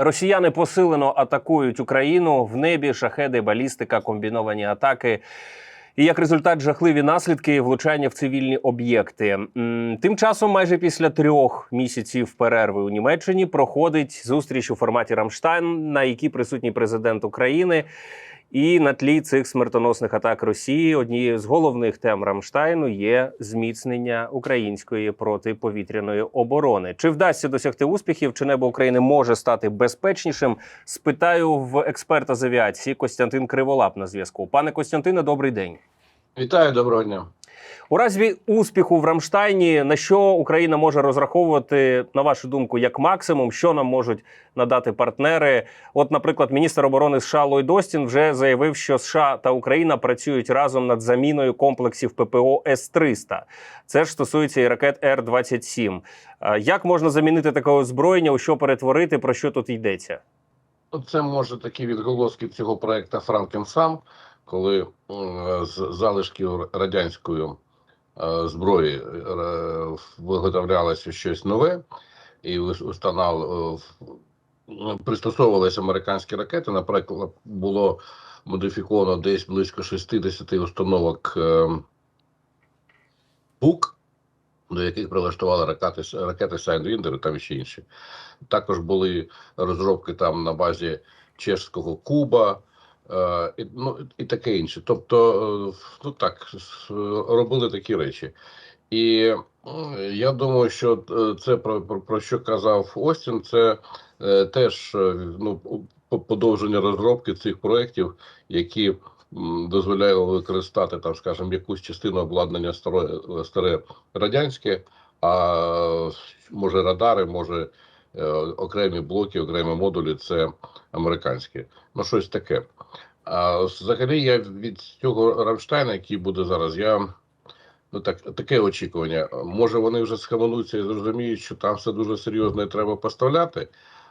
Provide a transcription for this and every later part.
Росіяни посилено атакують Україну в небі, шахеди, балістика, комбіновані атаки. І як результат, жахливі наслідки влучання в цивільні об'єкти. Тим часом, майже після трьох місяців перерви у Німеччині проходить зустріч у форматі Рамштайн, на якій присутній президент України. І на тлі цих смертоносних атак Росії однією з головних тем Рамштайну є зміцнення української протиповітряної оборони. Чи вдасться досягти успіхів? Чи небо України може стати безпечнішим? Спитаю в експерта з авіації Костянтин Криволап на зв'язку. Пане Костянтине, добрий день. Вітаю, доброго дня. У разі успіху в Рамштайні, на що Україна може розраховувати, на вашу думку, як максимум, що нам можуть надати партнери? От, наприклад, міністр оборони США Ллойд Остін вже заявив, що США та Україна працюють разом над заміною комплексів ППО С-300. Це ж стосується і ракет Р-27. Е, Як можна замінити таке озброєння? У що перетворити? Про що тут йдеться? Це може такі відголоски цього проекту Франкенсам, коли з залишків радянської е, зброї е, виготовлялося щось нове, і установ пристосовувалися американські ракети. Наприклад, було модифіковано десь близько 60 установок е, БУК, до яких прилаштували ракети, ракети і там ще інші. Також були розробки там на базі чешського Куба. Е, І, ну, і таке інше. Тобто, е, ну так, робили такі речі. І я думаю, що е, це про, про, про що казав Остін, це е, теж е, ну, подовження розробки цих проєктів, які м, дозволяють використати там, скажімо, якусь частину обладнання старе, старе радянське, а може радари, може е, окремі блоки, окремі модулі це американські. Ну, щось таке. А взагалі я від цього Рамштайна, який буде зараз, я ну так таке очікування. Може вони вже схаменуться і зрозуміють, що там все дуже серйозно і треба поставляти,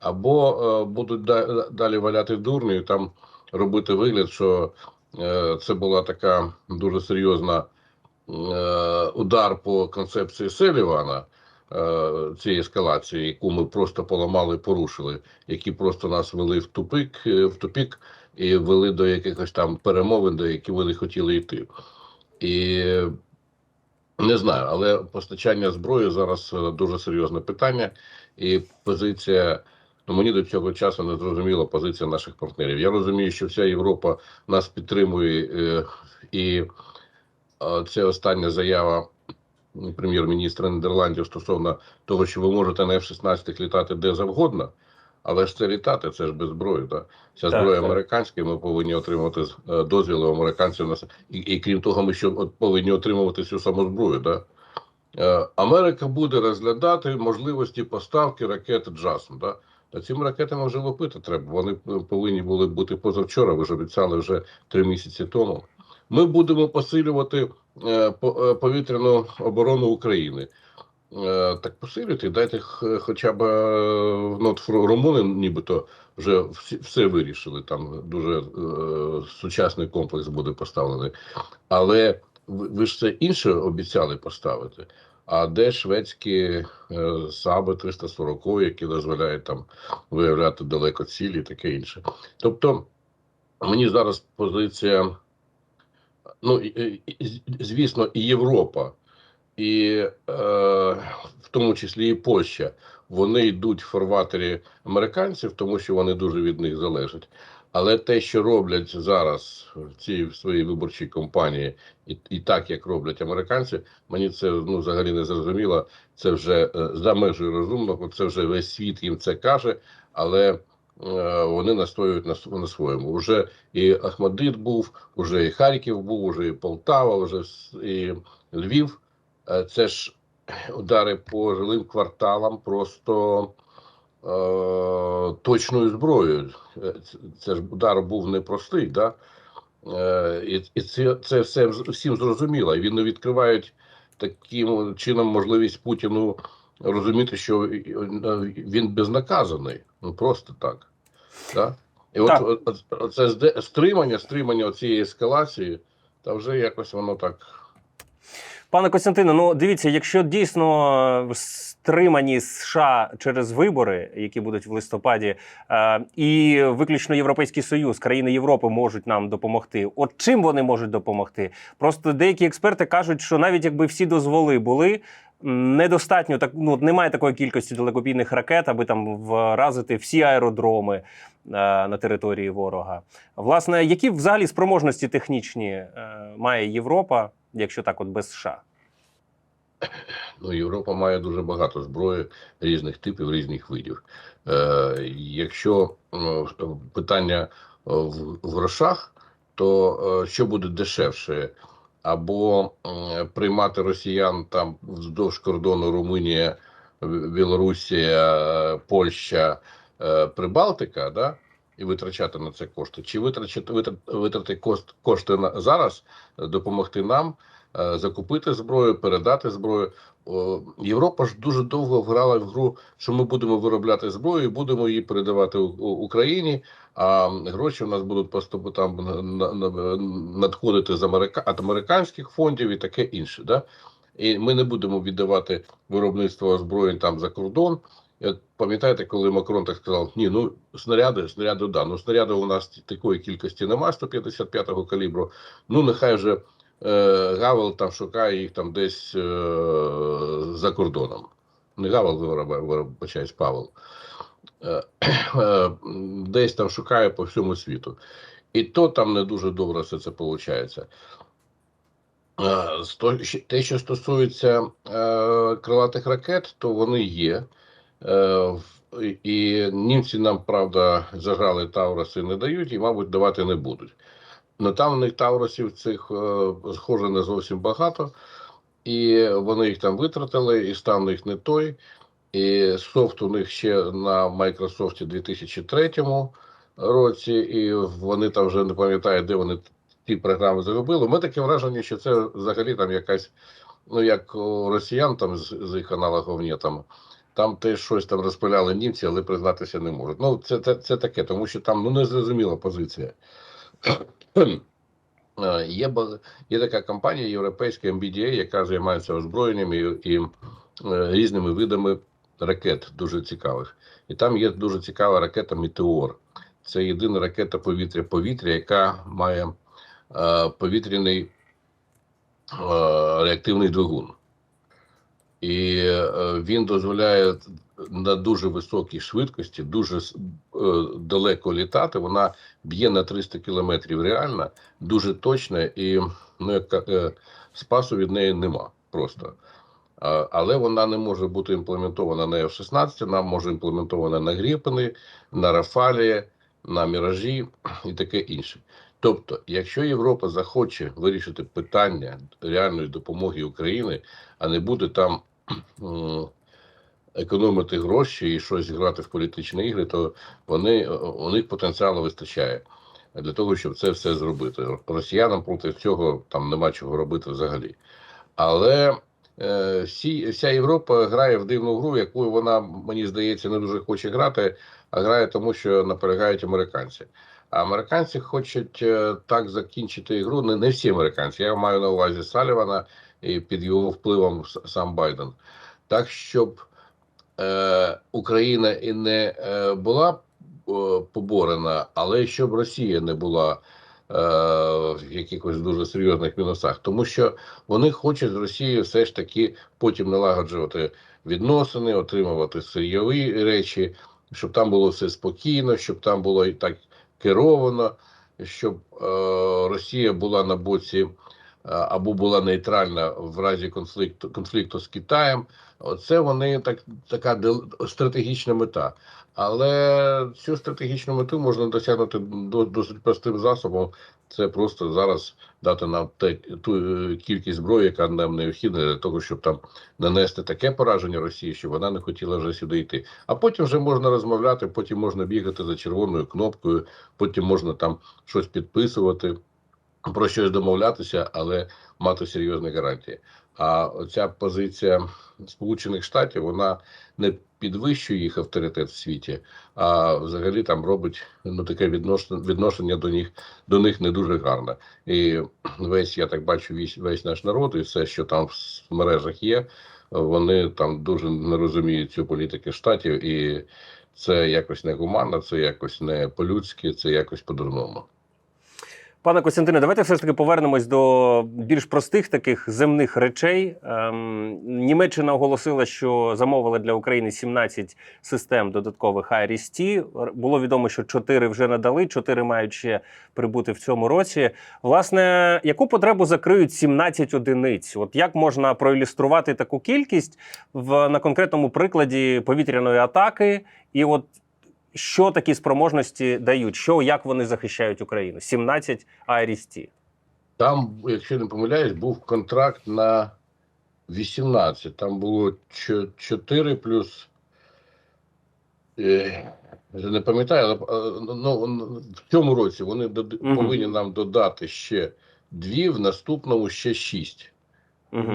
або е, будуть да- далі валяти дурні і там робити вигляд, що е, це була така дуже серйозна е, удар по концепції Селівана. Е, Цієї ескалації, яку ми просто поламали, порушили, які просто нас вели в тупик, е, в тупік і вели до якихось там перемовин, до яких вони хотіли йти. І не знаю, але постачання зброї зараз е, дуже серйозне питання, і позиція. Ну, мені до цього часу не зрозуміла позиція наших партнерів. Я розумію, що вся Європа нас підтримує, і це остання заява прем'єр-міністра Нідерландів стосовно того, що ви можете на F-16 літати де завгодно, але ж це літати, це ж без зброї. Да? Ця Так, зброя так. американська, і ми повинні отримати е, дозвіли у американців на і, і крім того, ми ще повинні отримувати цю саму зброю. Да? Е, Америка буде розглядати можливості поставки ракет Джасм. Да? Та цими ракетами вже лопити треба. Вони повинні були бути позавчора. Ви ж обіцяли вже три місяці тому. Ми будемо посилювати е, по- е, повітряну оборону України. Е, Так посилюйте, дайте хоча б е, ну, румуни, нібито вже все вирішили. Там дуже е, сучасний комплекс буде поставлений. Але ви ж це інше обіцяли поставити. А де шведські е, САБи 340, які дозволяють там виявляти далеко цілі і таке інше. Тобто, мені зараз позиція, ну, звісно, і Європа, і е, в тому числі і Польща, вони йдуть в фарватері американців, тому що вони дуже від них залежать. Але те, що роблять зараз в цій в своїй виборчій кампанії, і, і так як роблять американці, мені це ну взагалі не зрозуміло. Це вже е, за межею розумного. Це вже весь світ їм це каже, але вони настоюють на, своєму. Уже і Ахмадит був, уже і Харків був, уже і Полтава, уже і Львів. Е, Це ж удари по жилим кварталам просто е, точною зброєю. Е, Це, ж удар був непростий, да? Е, і і це, це все всім зрозуміло. І вони відкривають таким чином можливість Путіну розуміти, що е, він безнаказаний. Ну просто так. Да? І Так. от, от, от це стримання, стримання цієї ескалації, та вже якось воно так. Пане Костянтине, ну дивіться, якщо дійсно стримані США через вибори, які будуть в листопаді, е, і виключно Європейський Союз, країни Європи можуть нам допомогти. От чим вони можуть допомогти? Просто деякі експерти кажуть, що навіть якби всі дозволи були. Недостатньо так ну немає такої кількості далекобійних ракет, аби там вразити всі аеродроми е, на території ворога. Власне, які взагалі спроможності технічні е, має Європа, якщо так, от без США? Ну, Європа має дуже багато зброї різних типів, різних видів. Е, якщо е, питання в, грошах, то що буде дешевше? Або приймати росіян там вздовж кордону Румунія, Білорусія, е, Польща, е, Прибалтика, да? і витрачати на це кошти, чи витрачати витрати, кошти на зараз, допомогти нам закупити зброю, передати зброю. Європа ж дуже довго грала в гру, що ми будемо виробляти зброю, і будемо її передавати Україні. А гроші у нас будуть поступу там на- на- надходити з Америка американських фондів і таке інше. Да? І ми не будемо віддавати виробництво озброєнь там за кордон. Пам'ятаєте, коли Макрон так сказав: ні, ну снаряди, снаряди, да. Ну снаряди у нас такої кількості немає 155-го калібру. Ну нехай вже е, Гавел там шукає їх там десь е, за кордоном. Не Гавел вибачаюсь, Павел. Е, е, десь там шукає по всьому світу. І то там не дуже добре все це виходить. Е, Те, що стосується е, крилатих ракет, то вони є. Е, і- німці нам, правда, зажали Тауруси не дають і, мабуть, давати не будуть. Ну там в них Таурусів цих е, схоже не зовсім багато, і вони їх там витратили, і стан у них не той. І софт у них ще на Microsoft 2003 році, і вони там вже не пам'ятають, де вони ті програми заробили. У мене таке враження, що це взагалі там якась, ну як у росіян там з, з їх аналогов там. Там теж щось там розпиляли німці, але признатися не можуть. Ну, це, це, це таке, тому що там ну, незрозуміла позиція. Є, є така компанія європейська MBDA, яка займається озброєнням і, і різними видами ракет дуже цікавих. І там є дуже цікава ракета Метеор. Це єдина ракета повітря-повітря, яка має е, повітряний е, реактивний двигун. І е, він дозволяє на дуже високій швидкості, дуже е, далеко літати. Вона б'є на 300 кілометрів реально, дуже точна, і ну, як, е, спасу від неї нема просто. Але вона не може бути імплементована на F-16, вона може імплементована на Гріпени, на Рафалі, на Міражі і таке інше. Тобто, якщо Європа захоче вирішити питання реальної допомоги Україні, а не буде там економити гроші і щось грати в політичні ігри, то вони у них потенціалу вистачає для того, щоб це все зробити. Росіянам проти цього там нема чого робити взагалі. Але е, всі, вся Європа грає в дивну гру, яку вона, мені здається, не дуже хоче грати, а грає тому, що наполягають американці. А американці хочуть е, так закінчити ігру. Не, не всі американці. Я маю на увазі Салівана і під його впливом сам Байден. Так, щоб е, Україна і не е, була е, поборена, але щоб Росія не була е, в якихось дуже серйозних мінусах, тому що вони хочуть з Росією все ж таки потім налагоджувати відносини, отримувати сирйові речі, щоб там було все спокійно, щоб там було і так керовано, щоб е, Росія була на боці або була нейтральна в разі конфлікту конфлікту з Китаєм. Оце вони так така стратегічна мета. Але цю стратегічну мету можна досягнути до- досить простим засобом. Це просто зараз дати нам те, ту е, кількість зброї, яка нам необхідна для того, щоб там нанести таке пораження Росії, щоб вона не хотіла вже сюди йти. А потім вже можна розмовляти, потім можна бігати за червоною кнопкою, потім можна там щось підписувати, про щось домовлятися, але мати серйозні гарантії. А оця позиція Сполучених Штатів вона не підвищує їх авторитет в світі, а взагалі там робить ну таке відношення, відношення до них до них не дуже гарне. І весь я так бачу, весь, весь наш народ, і все, що там в мережах є, вони там дуже не розуміють цю політики штатів, і це якось не гуманно, це якось не по-людськи, це якось по-дурному. Пане Костянтине, давайте все ж таки повернемось до більш простих таких земних речей. Ем, Німеччина оголосила, що замовила для України 17 систем додаткових IRIS-T. Було відомо, що 4 вже надали, 4 мають ще прибути в цьому році. Власне, яку потребу закриють 17 одиниць? От як можна проілюструвати таку кількість в на конкретному прикладі повітряної атаки? І от що такі спроможності дають? Що як вони захищають Україну? 17 IRIS-T. Там, якщо не помиляюсь, був контракт на 18. Там було 4 плюс. е, не пам'ятаю, але е, ну, в цьому році вони дод- Мгм. повинні нам додати ще дві, в наступному ще шість. Угу.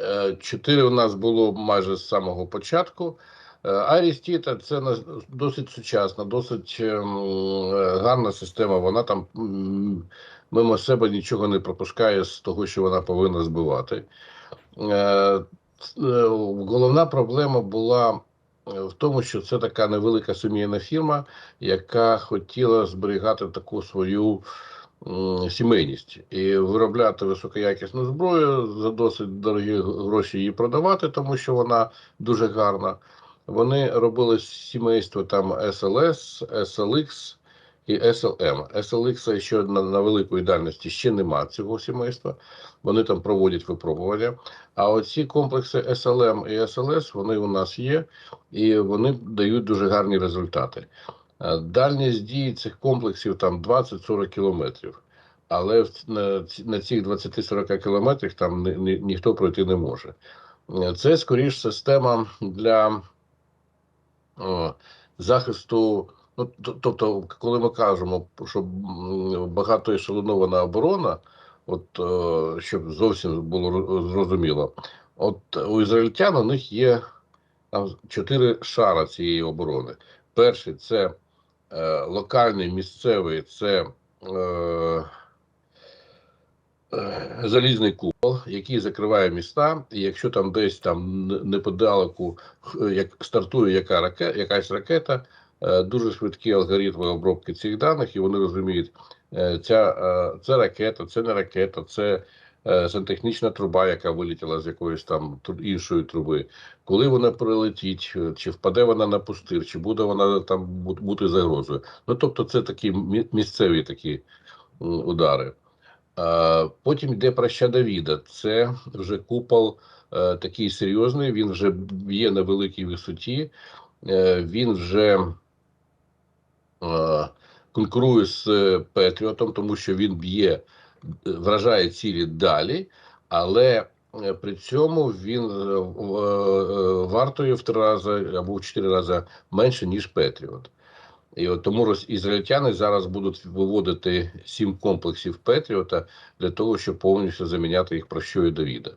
Е, Чотири у нас було майже з самого початку. Арістіта це досить сучасна, досить ем, е, гарна система. Вона там мимо себе нічого не пропускає з того, що вона повинна збивати. Е, е, Головна проблема була е, в тому, що це така невелика сімейна фірма, яка хотіла зберігати таку свою сімейність і виробляти високоякісну зброю за досить дорогі гроші її продавати, тому що вона дуже гарна. Вони робили сімейство там SLS, SLX і SLM. SLX ще на, на великої дальності ще нема цього сімейства. Вони там проводять випробування. А оці комплекси SLM і SLS вони у нас є, і вони дають дуже гарні результати. Е, Дальність дії цих комплексів там 20-40 кілометрів. Але на, цих 20-40 кілометрах там ні, ні, ніхто пройти не може. Е, Це скоріш система для захисту. Ну, тобто, коли ми кажемо, що м, багатоешелонована оборона, от е, щоб зовсім було зрозуміло, от у ізраїльтян у них є там чотири шара цієї оборони. Перший це е, локальний, місцевий, це е, залізний купол, який закриває міста, і якщо там десь там неподалеку е, як стартує яка раке, якась ракета, е, дуже швидкі алгоритми обробки цих даних, і вони розуміють, е, ця е, це ракета, це не ракета, це е, сантехнічна труба, яка вилетіла з якоїсь там іншої труби. Коли вона прилетить, е, чи впаде вона на пустир, чи буде вона там бути загрозою. Ну тобто, це такі місцеві такі удари. А, Потім йде проща Давіда. Це вже купол е, такий серйозний. Він вже є на великій висоті. Е, він вже е, конкурує з е, Петріотом, тому що він б'є, е, вражає цілі далі, але е, при цьому він е, в- е, вартує в три рази або в чотири рази менше, ніж Петріот. І от тому роз- ізраїльтяни зараз будуть виводити сім комплексів Петріота для того, щоб повністю заміняти їх прощою Давіда.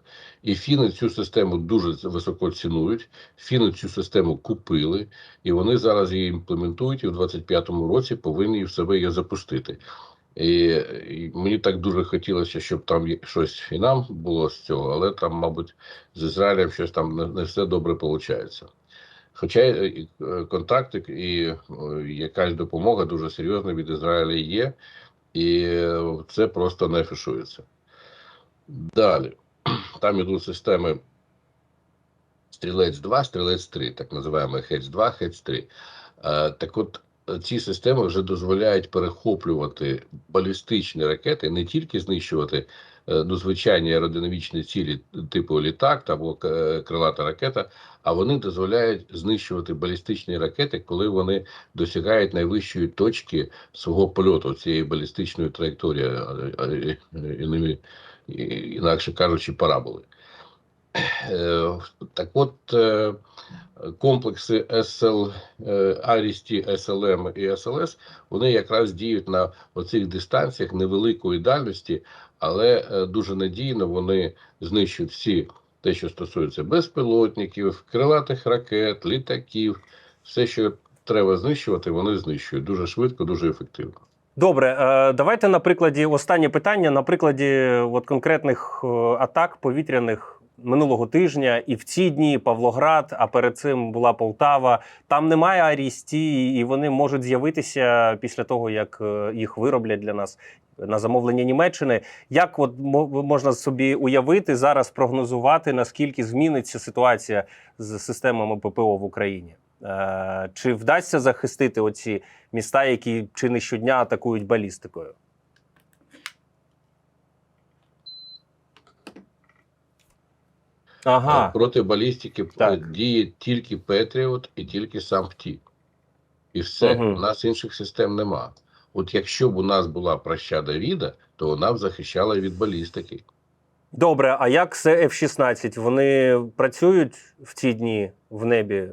І фіни цю систему дуже високо цінують. Фіни цю систему купили, і вони зараз її імплементують і в 25-му році повинні в себе її запустити. І, і мені так дуже хотілося, щоб там щось і нам було з цього, але там, мабуть, з Ізраїлем щось там не, не все добре виходить. Хоча е, і, е, контакти е, якась допомога дуже серйозна від Ізраїля є, і це просто не афішується. Далі, там ідуть системи Стрілець 2, Стрілець 3, так називаємо Хець 2, Хець 3. Е, Так от ці системи вже дозволяють перехоплювати балістичні ракети, не тільки знищувати ну, звичайні аеродинамічні цілі, типу літак або е, крилата ракета, а вони дозволяють знищувати балістичні ракети, коли вони досягають найвищої точки свого польоту цієї балістичної траєкторії, е, е, е, інакше кажучи, параболи. Е, Так от е, комплекси SL, е, IRIS-T, і SLS, вони якраз діють на оцих дистанціях невеликої дальності, але е, дуже надійно вони знищують всі те, що стосується безпілотників, крилатих ракет, літаків, все, що треба знищувати, вони знищують дуже швидко, дуже ефективно. Добре, е, давайте на прикладі останнє питання. На прикладі от конкретних е, атак повітряних минулого тижня, і в ці дні Павлоград, а перед цим була Полтава. Там немає арісті, і вони можуть з'явитися після того, як е, їх вироблять для нас на замовлення Німеччини. Як от можна собі уявити зараз, прогнозувати наскільки зміниться ситуація з системами ППО в Україні? Е, Чи вдасться захистити оці міста, які чи не щодня атакують балістикою? Ага, Е, Проти балістики Так. е, діє тільки Петріот і тільки сам ПТІ. І все. Мгм. У нас інших систем нема. От якщо б у нас була проща Давіда, то вона б захищала від балістики. добре. А як це F-16? Вони працюють в ці дні в небі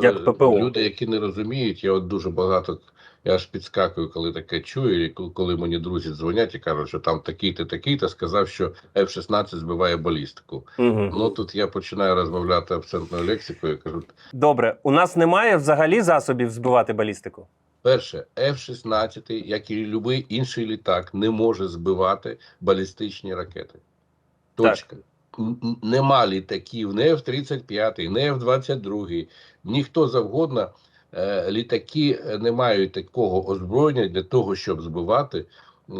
як Е, ППО? Люди, які не розуміють, я от дуже багато. Я аж підскакую, коли таке чую, і коли- коли мені друзі дзвонять і кажуть, що там такий-то, такий-то сказав, що F-16 збиває балістику. Угу. Ну тут я починаю розмовляти абсентною лексикою. і Кажу, Добре, у нас немає взагалі засобів збивати балістику. Перше, F-16, як і будь-який інший літак, не може збивати балістичні ракети. Точка. Н- Нема літаків, не F-35, не F-22, ніхто завгодно. е, Літаки е, не мають такого озброєння для того, щоб збивати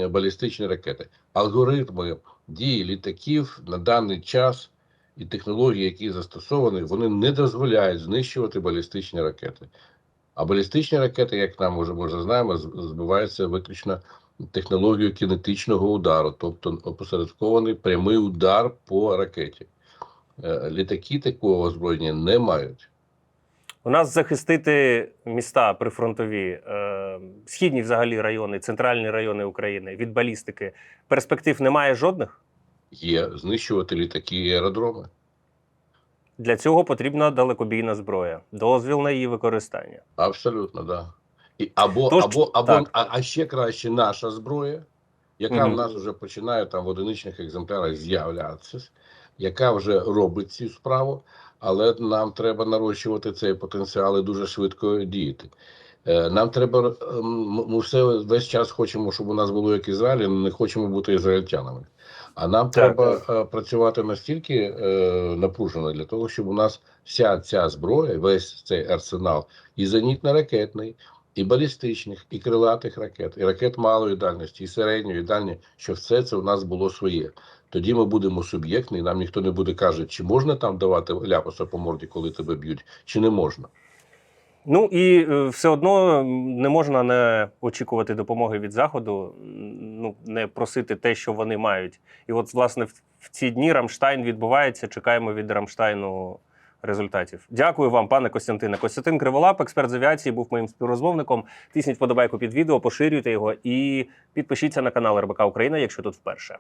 е, балістичні ракети. Алгоритми дії літаків на даний час і технології, які застосовані, вони не дозволяють знищувати балістичні ракети. А балістичні ракети, як нам вже може знаємо, збиваються виключно технологією кінетичного удару, тобто опосередкований прямий удар по ракеті. Е, Літаки такого озброєння не мають. У нас захистити міста прифронтові, е, східні взагалі райони, центральні райони України від балістики. Перспектив немає жодних. Є знищувати літаки і аеродроми. Для цього потрібна далекобійна зброя, дозвіл на її використання. Абсолютно, да. І або, Тож, або, або так. а, а ще краще наша зброя, яка Мгм. в нас вже починає там в одиничних екземплярах з'являтися, яка вже робить цю справу, але нам треба нарощувати цей потенціал і дуже швидко діяти. Е, Нам треба, ми все весь час хочемо, щоб у нас було як Ізраїль, але не хочемо бути ізраїльтянами. А нам Так. треба е, працювати настільки е, напружено для того, щоб у нас вся ця зброя, весь цей арсенал, і зенітно-ракетний, і балістичних, і крилатих ракет, і ракет малої дальності, і середньої, і дальньої, що все це у нас було своє. Тоді ми будемо суб'єктні, нам ніхто не буде каже, чи можна там давати ляпаса по морді, коли тебе б'ють, чи не можна. Ну і е, все одно не можна не очікувати допомоги від заходу, ну не просити те, що вони мають. І от, власне, в, ці дні Рамштайн відбувається. Чекаємо від Рамштайну результатів. Дякую вам, пане Костянтине. Костянтин Криволап, експерт з авіації, був моїм співрозмовником. Тисніть подобайку під відео, поширюйте його і підпишіться на канал РБК Україна, якщо тут вперше.